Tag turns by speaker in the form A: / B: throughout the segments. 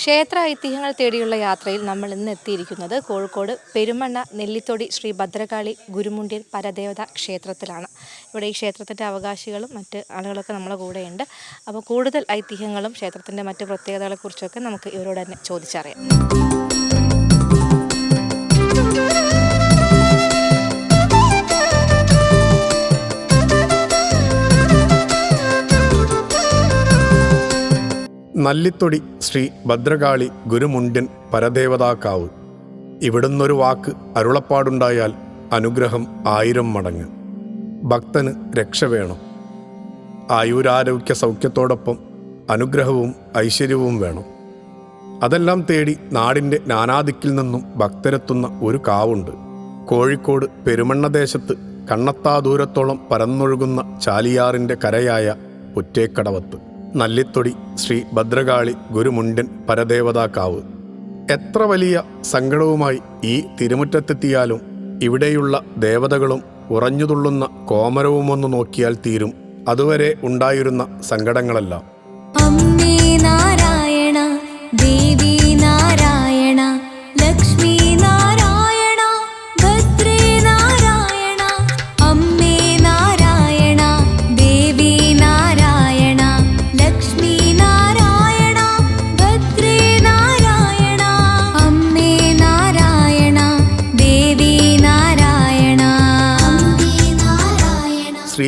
A: ക്ഷേത്ര ഐതിഹ്യങ്ങൾ തേടിയുള്ള യാത്രയിൽ നമ്മൾ ഇന്ന് എത്തിയിരിക്കുന്നത് കോഴിക്കോട് പെരുമണ്ണ നെല്ലിത്തൊടി ശ്രീ ഭദ്രകാളി ഗുരുമുണ്ടിൽ പരദേവത ക്ഷേത്രത്തിലാണ്. ഇവിടെ ഈ ക്ഷേത്രത്തിന്റെ അവകാശികളും മറ്റ് ആളുകളൊക്കെ നമ്മുടെ കൂടെയുണ്ട്. അപ്പോൾ കൂടുതൽ ഐതിഹ്യങ്ങളും ക്ഷേത്രത്തിന്റെ മറ്റ് പ്രത്യേകതകളെക്കുറിച്ചൊക്കെ നമുക്ക് ഇവരോട് തന്നെ ചോദിച്ചറിയാം.
B: നല്ലിത്തൊടി ശ്രീ ഭദ്രകാളി ഗുരുമുണ്ട്യൻ പരദേവതാക്കാവ്. ഇവിടുന്നൊരു വാക്ക് അരുളപ്പാടുണ്ടായാൽ അനുഗ്രഹം ആയിരം മടങ്ങ്. ഭക്തന് രക്ഷ വേണം. ആയുരാരോഗ്യ സൗഖ്യത്തോടൊപ്പം അനുഗ്രഹവും ഐശ്വര്യവും വേണം. അതെല്ലാം തേടി നാടിന്റെ നാനാദിക്കിൽ നിന്നും ഭക്തരെത്തുന്ന ഒരു കാവുണ്ട്. കോഴിക്കോട് പെരുമണ്ണദേശത്ത് കണ്ണത്താ ദൂരത്തോളം പരന്നൊഴുകുന്ന ചാലിയാറിന്റെ കരയായ പുറ്റേക്കടവത്ത് നല്ലിത്തൊടി ശ്രീ ഭദ്രകാളി ഗുരുമുണ്ടൻ പരദേവതാക്കാവ്. എത്ര വലിയ സങ്കടവുമായി ഈ തിരുമുറ്റത്തെത്തിയാലും ഇവിടെയുള്ള ദേവതകളും ഉറഞ്ഞുതുള്ളുന്ന കോമരവുമൊന്നു നോക്കിയാൽ തീരും. അതുവരെ ഉണ്ടായിരുന്ന സങ്കടങ്ങളെല്ലാം.
C: അമ്മേ നാരായണ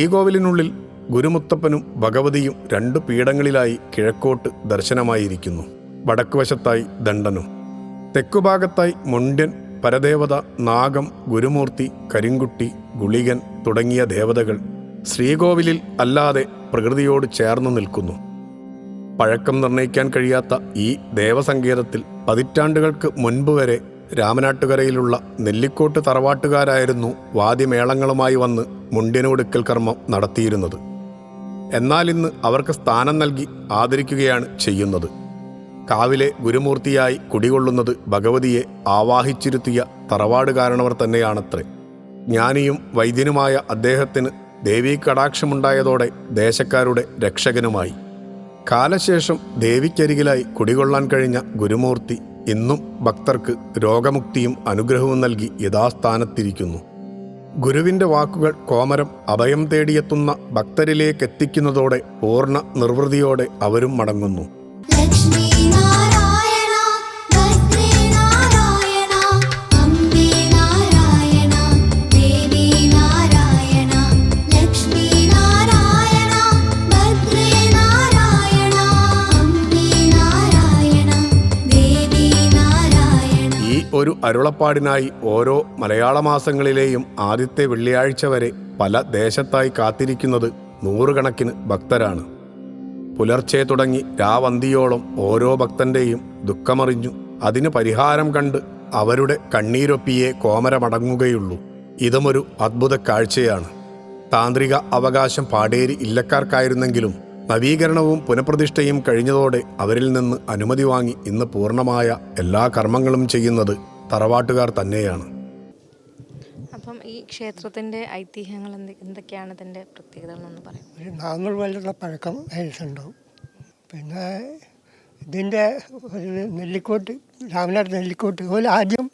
B: ശ്രീകോവിലിനുള്ളിൽ ഗുരുമുത്തപ്പനും ഭഗവതിയും രണ്ടു പീഠങ്ങളിലായി കിഴക്കോട്ട് ദർശനമായിരിക്കുന്നു. വടക്കുവശത്തായി ദണ്ഡനും. തെക്കുഭാഗത്തായി മുണ്ട്യൻ പരദേവത നാഗം ഗുരുമൂർത്തി കരിങ്കുട്ടി ഗുളികൻ തുടങ്ങിയ ദേവതകൾ ശ്രീകോവിലിൽ അല്ലാതെ പ്രകൃതിയോട് ചേർന്ന് നിൽക്കുന്നു. പഴക്കം നിർണയിക്കാൻ കഴിയാത്ത ഈ ദേവസങ്കേതത്തിൽ പതിറ്റാണ്ടുകൾക്ക് മുൻപ് വരെ രാമനാട്ടുകരയിലുള്ള നെല്ലിക്കോട്ട് തറവാട്ടുകാരായിരുന്നു വാദ്യമേളങ്ങളുമായി വന്ന് മുണ്ട്യനോടുക്കൽ കർമ്മം നടത്തിയിരുന്നത്. എന്നാൽ ഇന്ന് അവർക്ക് സ്ഥാനം നൽകി ആദരിക്കുകയാണ് ചെയ്യുന്നത്. കാവിലെ ഗുരുമൂർത്തിയായി കുടികൊള്ളുന്നത് ഭഗവതിയെ ആവാഹിച്ചിരുത്തിയ തറവാട് കാരണവർ തന്നെയാണത്രേ. ജ്ഞാനിയും വൈദ്യനുമായ അദ്ദേഹത്തിന് ദേവീ കടാക്ഷമുണ്ടായതോടെ ദേശക്കാരുടെ രക്ഷകനുമായി. കാലശേഷം ദേവിക്കരികിലായി കുടികൊള്ളാൻ കഴിഞ്ഞ ഗുരുമൂർത്തി ഇന്നും ഭക്തർക്ക് രോഗമുക്തിയും അനുഗ്രഹവും നൽകി യഥാസ്ഥാനത്തിരിക്കുന്നു. ഗുരുവിന്റെ വാക്കുകൾ കോമരം അഭയം തേടിയെത്തുന്ന ഭക്തരിലേക്കെത്തിക്കുന്നതോടെ പൂർണ നിർവൃതിയോടെ അവരും മടങ്ങുന്നു.
C: ലക്ഷ്മി
B: ഒരു അരുളപ്പാടിനായി ഓരോ മലയാള മാസങ്ങളിലെയും ആദ്യത്തെ വെള്ളിയാഴ്ച വരെ പല ദേശത്തായി കാത്തിരിക്കുന്നത് നൂറുകണക്കിന് ഭക്തരാണ്. പുലർച്ചെ തുടങ്ങി രാവന്തിയോളം ഓരോ ഭക്തന്റെയും ദുഃഖമറിഞ്ഞു. അതിന് പരിഹാരം കണ്ട് അവരുടെ കണ്ണീരൊപ്പിയെ കോമരമടങ്ങുകയുള്ളൂ. ഇതുമൊരു അദ്ഭുത കാഴ്ചയാണ് താന്ത്രിക അവകാശം പാടേരി ഇല്ലക്കാർക്കായിരുന്നെങ്കിലും നവീകരണവും പുനഃപ്രതിഷ്ഠയും കഴിഞ്ഞതോടെ അവരിൽ നിന്ന് അനുമതി വാങ്ങി ഇന്ന് പൂർണമായ എല്ലാ കർമ്മങ്ങളും ചെയ്യുന്നത് തറവാട്ടുകാർ തന്നെയാണ്.
A: അപ്പം ഈ ക്ഷേത്രത്തിന്റെ ഐതിഹ്യങ്ങൾ എന്ത് എന്തൊക്കെയാണ് ഇതിന്റെ പ്രത്യേകതകളെന്ന് പറയാം.
D: ഒരു നാനൂറ് കൊല്ലത്തെ പഴക്കം അതിനുണ്ടാവും പിന്നെ ഇതിന്റെ ഒരു നെല്ലിക്കോട്ട് രാമനാട് നെല്ലിക്കോട്ട് അതുപോലെ ആദ്യം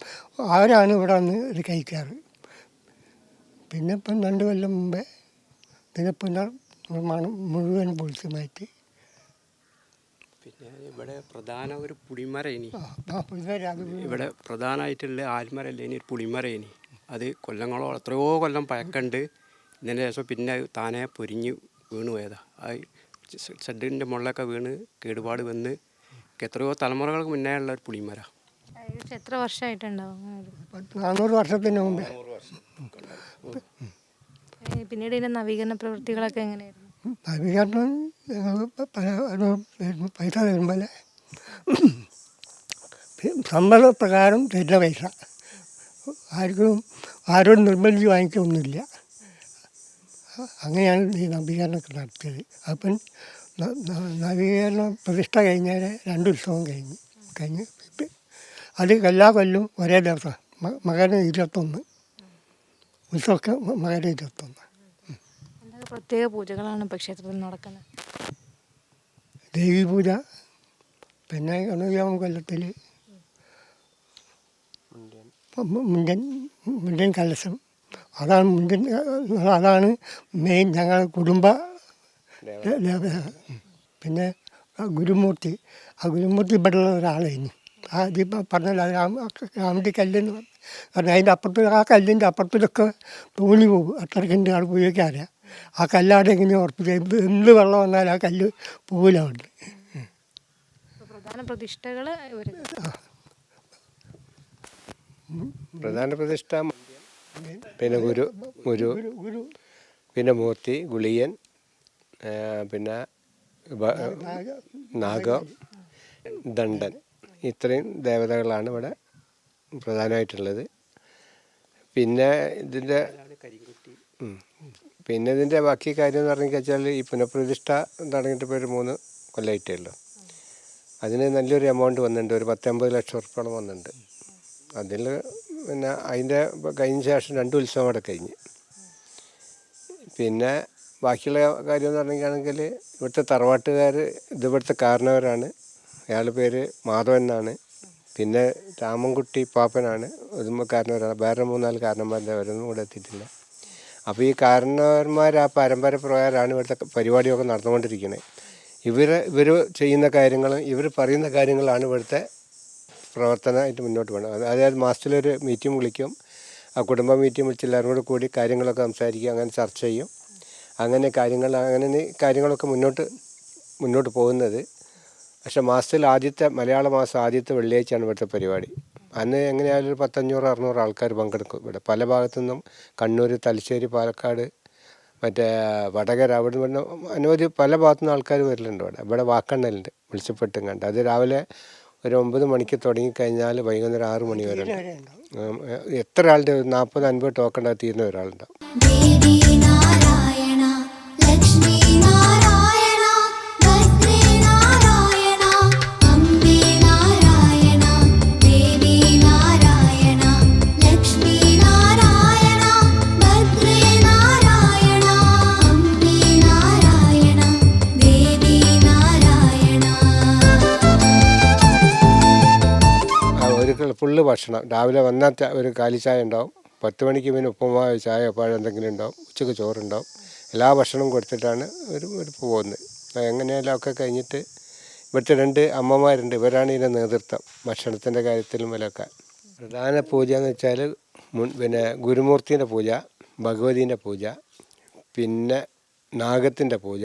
D: അവരാണ് ഇവിടെ വന്ന് ഇത് കഴിക്കാറ്? പിന്നെ ഇപ്പം രണ്ട് കൊല്ലം മുമ്പേ പിന്നെ പുനർ നിർമ്മാണം മുഴുവൻ പൊളിച്ച് മാറ്റി
E: പിന്നെ ഇവിടെ പ്രധാന ഒരു പുളിമര ഇനി ഇവിടെ പ്രധാനമായിട്ടുള്ള ആൽമരല്ലേ? ഇനി ഒരു പുളിമര ഇനി അത് കൊല്ലങ്ങളോ എത്രയോ കൊല്ലം പഴക്കണ്ട്. ഇതിന് ശേഷം പിന്നെ താനെ പൊരിഞ്ഞ് വീണ് പോയതാ. ആ ഷെഡിന്റെ മുകളിലൊക്കെ വീണ് കേടുപാട് വന്ന് എത്രയോ തലമുറകൾക്ക് മുന്നേ ഉള്ള ഒരു പുളിമര.
A: എത്ര വർഷമായിട്ടുണ്ടാവും
D: നാനൂറ് വർഷത്തിന് മുമ്പ്.
A: പിന്നീട് ഇതിന്റെ നവീകരണ പ്രവൃത്തികളൊക്കെ എങ്ങനെയായിരുന്നു?
D: നവീകരണം ഞങ്ങൾ പൈസ തരുമ്പോൾ സമ്മതപ്രകാരം തരുന്ന പൈസ. ആർക്കും ആരോടും നിർബന്ധിച്ച് വാങ്ങിക്കൊന്നുമില്ല. അങ്ങനെയാണ് ഈ നവീകരണമൊക്കെ നടത്തിയത്. അപ്പം നവീകരണ പ്രതിഷ്ഠ കഴിഞ്ഞാൽ രണ്ട് ഉത്സവം കഴിഞ്ഞു കഴിഞ്ഞ് അത് എല്ലാ കൊല്ലവും ഒരേ ദിവസം മകന് ഇരുപത്തൊന്ന്. ഉത്സവമൊക്കെ മകന് ഇരുപത്തൊന്ന്.
A: പ്രത്യേക പൂജകളാണ് ഇപ്പോൾ ക്ഷേത്രത്തിൽ നടക്കുന്നത്.
D: ദേവീപൂജ പിന്നെ തൊണ്ണൂറ്റിയാം കൊല്ലത്തിൽ മുണ്ടൻ. മുണ്ടൻ കലശം. അതാണ് മുണ്ടൻ അതാണ് മെയിൻ ഞങ്ങളുടെ കുടുംബ. പിന്നെ ഗുരുമൂർത്തി. ആ ഗുരുമൂർത്തി ഇവിടെയുള്ള ഒരാളായിരുന്നു ആ ഇതിപ്പോൾ പറഞ്ഞല്ലോ രാമ രാമന്റെ കല്ലെന്ന് പറഞ്ഞു കാരണം അതിന്റെ അപ്പുറത്ത് ആ കല്ലിന്റെ അപ്പുറത്തിലൊക്കെ തോണി പോകും അത്രയ്ക്കുണ്ട് ആൾ ഉപയോഗിക്കാറില്ല ആ കല്ലാണ് എങ്ങനെ ഓർപ്പിക്കുക എന്ത് വെള്ളം വന്നാലും ആ കല്ല് പോകില്ല
A: പ്രധാന പ്രതിഷ്ഠകൾ ഇവർ
F: പ്രധാന പ്രതിഷ്ഠ പിന്നെ ഗുരു ഗുരു
D: ഗുരു
F: പിന്നെ മൂർത്തി ഗുളിയൻ പിന്നെ നാഗം ദണ്ഡൻ. ഇത്രയും ദേവതകളാണ് ഇവിടെ പ്രധാനമായിട്ടുള്ളത്. പിന്നെ ഇതിന്റെ. പിന്നെ ഇതിന്റെ ബാക്കി കാര്യം എന്ന് പറഞ്ഞു വെച്ചാൽ ഈ പുനഃപ്രതിഷ്ഠ തുടങ്ങിയിട്ട് ഇപ്പോൾ ഒരു മൂന്ന് കൊല്ലമായിട്ടേ ഉള്ളൂ. അതിന് നല്ലൊരു എമൗണ്ട് വന്നിട്ടുണ്ട്. ഒരു പത്തൊമ്പത് ലക്ഷം ഉറുപ്പോളം വന്നിട്ടുണ്ട്. അതിൽ പിന്നെ അതിന്റെ കഴിഞ്ഞ ശേഷം രണ്ട് ഉത്സവം അവിടെ കഴിഞ്ഞ്. പിന്നെ ബാക്കിയുള്ള കാര്യം എന്ന് പറഞ്ഞിട്ടാണെങ്കിൽ ഇവിടുത്തെ തറവാട്ടുകാർ ഇത് ഇവിടുത്തെ കാരണവരാണ്. അയാളുടെ പേര് മാധവൻ എന്നാണ്. പിന്നെ രാമൻകുട്ടി പാപ്പനാണ്. ഇതുമ്പോൾ കാരണവരാണ്. വേറെ മൂന്നാൽ കാരണന്മാരുടെ അവരൊന്നും കൂടെ എത്തിയിട്ടില്ല. അപ്പോൾ ഈ കാരണവന്മാർ ആ പരമ്പര പ്രകാരമാണ് ഇവിടുത്തെ പരിപാടിയൊക്കെ നടന്നുകൊണ്ടിരിക്കുന്നത് ഇവർ ഇവർ ചെയ്യുന്ന കാര്യങ്ങൾ ഇവർ പറയുന്ന കാര്യങ്ങളാണ് ഇവിടുത്തെ പ്രവർത്തനമായിട്ട് മുന്നോട്ട് പോകുന്നത് അത് അതായത് മാസത്തിലൊരു മീറ്റിംഗ് വിളിക്കും. ആ കുടുംബ മീറ്റിംഗ് വിളിച്ച് എല്ലാവരും കൂടെ കൂടി കാര്യങ്ങളൊക്കെ സംസാരിക്കും അങ്ങനെ ചർച്ച ചെയ്യും. അങ്ങനെ കാര്യങ്ങൾ അങ്ങനെ കാര്യങ്ങളൊക്കെ മുന്നോട്ട് മുന്നോട്ട് പോകുന്നത്. പക്ഷേ മാസത്തിൽ ആദ്യത്തെ മലയാള മാസം ആദ്യത്തെ വെള്ളിയാഴ്ചയാണ് ഇവിടുത്തെ പരിപാടി. അന്ന് എങ്ങനെയായാലും ഒരു പത്തഞ്ഞൂറ് അറുന്നൂറ് ആൾക്കാർ പങ്കെടുക്കും. ഇവിടെ പല ഭാഗത്തു നിന്നും കണ്ണൂർ തലശ്ശേരി പാലക്കാട് മറ്റേ വടകര അവിടെ നിന്ന് അനവധി പല ഭാഗത്തു നിന്ന് ആൾക്കാർ വരലുണ്ട് ഇവിടെ. ഇവിടെ വാക്കണ്ണലുണ്ട് വിളിച്ചപ്പെട്ടും കണ്ട്. അത് രാവിലെ ഒരു ഒമ്പത് മണിക്ക് തുടങ്ങിക്കഴിഞ്ഞാൽ വൈകുന്നേരം ആറ് മണി വരെ എത്ര ആളുടെ നാൽപ്പത് അൻപത് ടോക്കൺ തീരുന്ന ഒരാളുണ്ടാവും. ഫുള്ള് ഭക്ഷണം. രാവിലെ വന്നാൽ ഒരു ഒരു കാലിച്ചായ ഉണ്ടാവും. പത്ത് മണിക്ക് പിന്നെ ഉപ്പുമാവ് ചായ പഴം എന്തെങ്കിലും ഉണ്ടാവും. ഉച്ചയ്ക്ക് ചോറുണ്ടാവും. എല്ലാ ഭക്ഷണവും കൊടുത്തിട്ടാണ് ഒരു ഒരു പോകുന്നത്. എങ്ങനെയെല്ലാം ഒക്കെ കഴിഞ്ഞിട്ട് ഇവിടുത്തെ രണ്ട് അമ്മമാരുണ്ട്. ഇവരാണ് ഇതിന്റെ നേതൃത്വം. ഭക്ഷണത്തിന്റെ കാര്യത്തിലും ഇതിലൊക്കെ പ്രധാന പൂജ എന്ന് വെച്ചാൽ മുൻ പിന്നെ ഗുരുമൂർത്തിന്റെ പൂജ ഭഗവതീന്റെ പൂജ പിന്നെ നാഗത്തിന്റെ പൂജ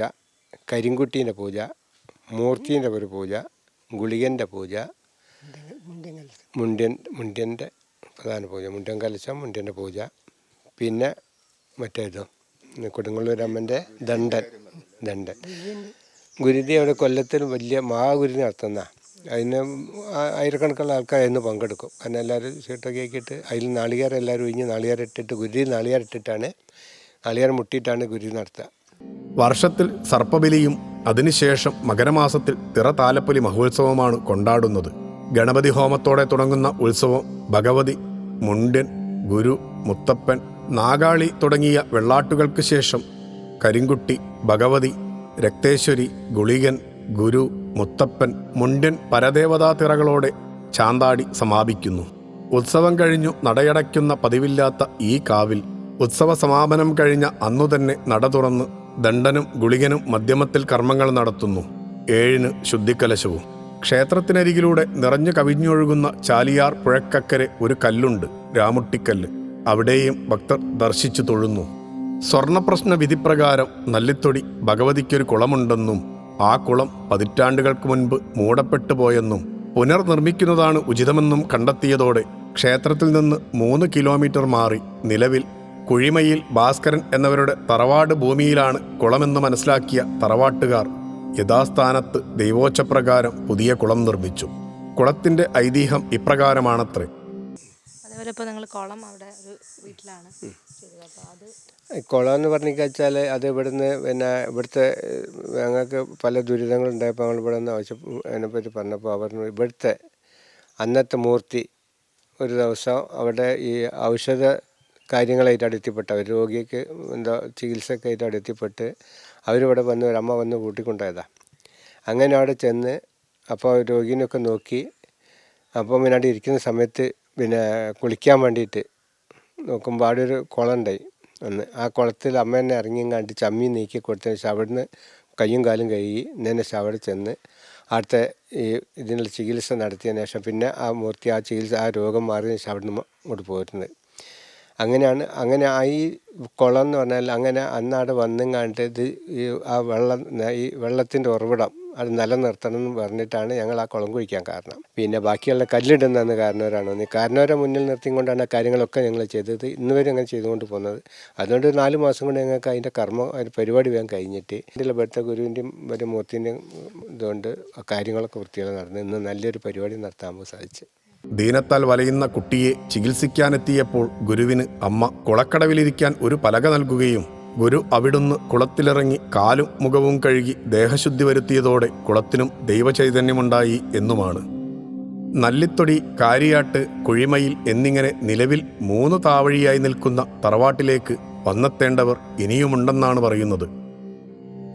F: കരിങ്കുട്ടീന്റെ പൂജ മൂർത്തീന്റെ ഒരു പൂജ ഗുളികന്റെ പൂജ മുണ്ട്യൻ മുണ്ട്യന്റെ പ്രധാന പൂജ. മുണ്ടൻ കലശം മുണ്ട്യന്റെ പൂജ. പിന്നെ മറ്റേത് കൊടുങ്ങല്ലൂരമ്മന്റെ ദണ്ഡൻ. ദണ്ഡൻ. ഗുരുതി അവിടെ കൊല്ലത്തിൽ വലിയ മഹാഗുരുതി നടത്തുന്ന. അതിന് ആയിരക്കണക്കുള്ള ആൾക്കാർ അതിന് പങ്കെടുക്കും. കാരണം എല്ലാവരും സീട്ടൊക്കെ ആക്കിയിട്ട് അതിൽ നാളികേരം എല്ലാവരും ഒഴിഞ്ഞ് നാളികേരം ഇട്ടിട്ട് ഗുരുതി നാളികേരം ഇട്ടിട്ടാണ് നാളികേരം മുട്ടിയിട്ടാണ് ഗുരുതി നടത്തുക.
B: വർഷത്തിൽ സർപ്പബലിയും അതിനുശേഷം മകരമാസത്തിൽ തിറ താലപ്പൊലി മഹോത്സവമാണ് കൊണ്ടാടുന്നത്. ഗണപതി ഹോമത്തോടെ തുടങ്ങുന്ന ഉത്സവം ഭഗവതി മുണ്ടൻ ഗുരു മുത്തപ്പൻ നാഗാളി തുടങ്ങിയ വെള്ളാട്ടുകൾക്ക് ശേഷം കരിങ്കുട്ടി ഭഗവതി രക്തേശ്വരി ഗുളികൻ ഗുരു മുത്തപ്പൻ മുണ്ടൻ പരദേവതാ തിറകളോടെ ചാന്താടി സമാപിക്കുന്നു. ഉത്സവം കഴിഞ്ഞു നടയടയ്ക്കുന്ന പതിവില്ലാത്ത ഈ കാവിൽ ഉത്സവ സമാപനം കഴിഞ്ഞ അന്നു തന്നെ നട തുറന്ന് ദണ്ഡനും ഗുളികനും മധ്യമത്തിൽ കർമ്മങ്ങൾ നടത്തുന്നു. ഏഴിന് ശുദ്ധിക്കലശവും. ക്ഷേത്രത്തിനരികിലൂടെ നിറഞ്ഞു കവിഞ്ഞൊഴുകുന്ന ചാലിയാർ പുഴക്കക്കരെ ഒരു കല്ലുണ്ട് രാമുട്ടിക്കല്ല്. അവിടെയും ഭക്തർ ദർശിച്ചു തൊഴുന്നു. സ്വർണപ്രശ്ന വിധിപ്രകാരം നല്ലിത്തൊടി ഭഗവതിക്കൊരു കുളമുണ്ടെന്നും ആ കുളം പതിറ്റാണ്ടുകൾക്ക് മുൻപ് മൂടപ്പെട്ടു പോയെന്നും പുനർനിർമ്മിക്കുന്നതാണ് ഉചിതമെന്നും കണ്ടെത്തിയതോടെ ക്ഷേത്രത്തിൽ നിന്ന് മൂന്ന് കിലോമീറ്റർ മാറി നിലവിൽ കുഴിമയിൽ ഭാസ്കരൻ എന്നവരുടെ തറവാട് ഭൂമിയിലാണ് കുളമെന്ന് മനസ്സിലാക്കിയ തറവാട്ടുകാർ. യഥാസ്ഥാനത്ത് ദൈവോച്ചപ്രകാരം പുതിയ കുളം നിർമ്മിച്ചു. കുളത്തിന്റെ ഐതിഹ്യം ഇപ്രകാരമാണത്രേ.
A: അതേപോലെ ഇപ്പോൾ നിങ്ങൾ കുളം അവിടെ ഒരു വീട്ടിലാണ് ചെയ്തത്. അപ്പോൾ അത്
F: കുളം എന്ന് പറഞ്ഞു വെച്ചാൽ അത് ഇവിടുന്ന് പിന്നെ ഇവിടുത്തെ ഞങ്ങൾക്ക് പല ദുരിതങ്ങളുണ്ടായപ്പോൾ ഞങ്ങൾ ഇവിടെ നിന്ന് ആവശ്യം അതിനെപ്പറ്റി പറഞ്ഞപ്പോൾ അവർ ഇവിടുത്തെ അന്നത്തെ മൂർത്തി ഒരു ദിവസം അവിടെ ഈ ഔഷധ കാര്യങ്ങളായിട്ട് അടുത്തിപ്പെട്ട ഒരു രോഗിക്ക് എന്താ ചികിത്സക്കായിട്ട് അടുത്തിപ്പെട്ട് അവരിവിടെ വന്ന് ഒരു അമ്മ വന്ന് കൂട്ടിക്കൊണ്ടുപോയതാണ് അങ്ങനെ അവിടെ ചെന്ന് അപ്പോൾ രോഗീനൊക്കെ നോക്കി. അപ്പോൾ പിന്നെ അവിടെ ഇരിക്കുന്ന സമയത്ത് പിന്നെ കുളിക്കാൻ വേണ്ടിയിട്ട് നോക്കുമ്പോൾ അവിടെ ഒരു കുളം ഉണ്ടായി ഒന്ന് ആ കുളത്തിൽ അമ്മ എന്നെ ഇറങ്ങിയും കണ്ട് ചമ്മി നീക്കി കൊടുത്തതിന് ശേഷം അവിടുന്ന് കയ്യും കാലും കഴുകി നേരെ ശേഷം അവിടെ ചെന്ന് അവിടുത്തെ ഈ ഇതിനുള്ള ചികിത്സ നടത്തിയതിന് ശേഷം പിന്നെ ആ മൂർത്തി ആ ചികിത്സ ആ രോഗം മാറിയതിന് ശേഷം അവിടുന്ന് ഇങ്ങോട്ട് പോരുന്നത്. അങ്ങനെയാണ് അങ്ങനെ ഈ കുളം എന്ന് പറഞ്ഞാൽ അങ്ങനെ അന്നാട് വന്നും കണ്ട് ഇത് ഈ ആ വെള്ളം ഈ വെള്ളത്തിന്റെ ഉറവിടം അത് നിലനിർത്തണം എന്ന് പറഞ്ഞിട്ടാണ് ഞങ്ങൾ ആ കുളം കുഴിക്കാൻ കാരണം. പിന്നെ ബാക്കിയുള്ള കല്ലിടുന്നതെന്ന് കാരണവരാണ് കാരണവരെ മുന്നിൽ നിർത്തി കൊണ്ടാണ് ആ കാര്യങ്ങളൊക്കെ ഞങ്ങൾ ചെയ്തത്. ഇന്ന് വരെ അങ്ങനെ ചെയ്തുകൊണ്ട് പോകുന്നത്. അതുകൊണ്ട് നാല് മാസം കൊണ്ട് ഞങ്ങൾക്ക് അതിന്റെ കർമ്മ അതിന്റെ പരിപാടി വേഗം കഴിഞ്ഞിട്ട് അതിന്റെ ബടുത്ത ഗുരുവിന്റെയും ഒരു മൂർത്തിന്റെയും ഇതുകൊണ്ട് കാര്യങ്ങളൊക്കെ വൃത്തിയോടെ നടന്നു. ഇന്ന് നല്ലൊരു പരിപാടി നടത്താൻ സാധിച്ചു.
B: ദീനത്താൽ വലയുന്ന കുട്ടിയെ ചികിത്സിക്കാനെത്തിയപ്പോൾ ഗുരുവിന് അമ്മ കുളക്കടവിലിരിക്കാൻ ഒരു പലക നൽകുകയും ഗുരു അവിടുന്ന് കുളത്തിലിറങ്ങി കാലും മുഖവും കഴുകി ദേഹശുദ്ധി വരുത്തിയതോടെ കുളത്തിനും ദൈവചൈതന്യമുണ്ടായി എന്നുമാണ്. നല്ലിത്തൊടി കാരിയാട്ട് കുഴിമയിൽ എന്നിങ്ങനെ നിലവിൽ മൂന്ന് താവഴിയായി നിൽക്കുന്ന തറവാട്ടിലേക്ക് വന്നെത്തേണ്ടവർ ഇനിയുമുണ്ടെന്നാണ് പറയുന്നത്.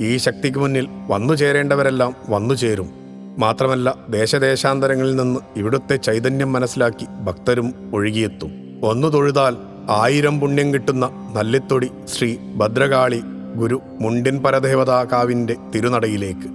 B: ഈ ശക്തിക്ക് മുന്നിൽ വന്നു ചേരേണ്ടവരെല്ലാം വന്നു ചേരും മാത്രമല്ല ദേശദേശാന്തരങ്ങളിൽ നിന്ന് ഇവിടുത്തെ ചൈതന്യം മനസ്സിലാക്കി ഭക്തരും ഒഴുകിയെത്തും. ഒന്നു തൊഴുതാൽ ആയിരം പുണ്യം കിട്ടുന്ന നല്ലിത്തൊടി ശ്രീ ഭദ്രകാളി ഗുരു മുണ്ടിൻ പരദേവതാകാവിന്റെ തിരുനടയിലേക്ക്.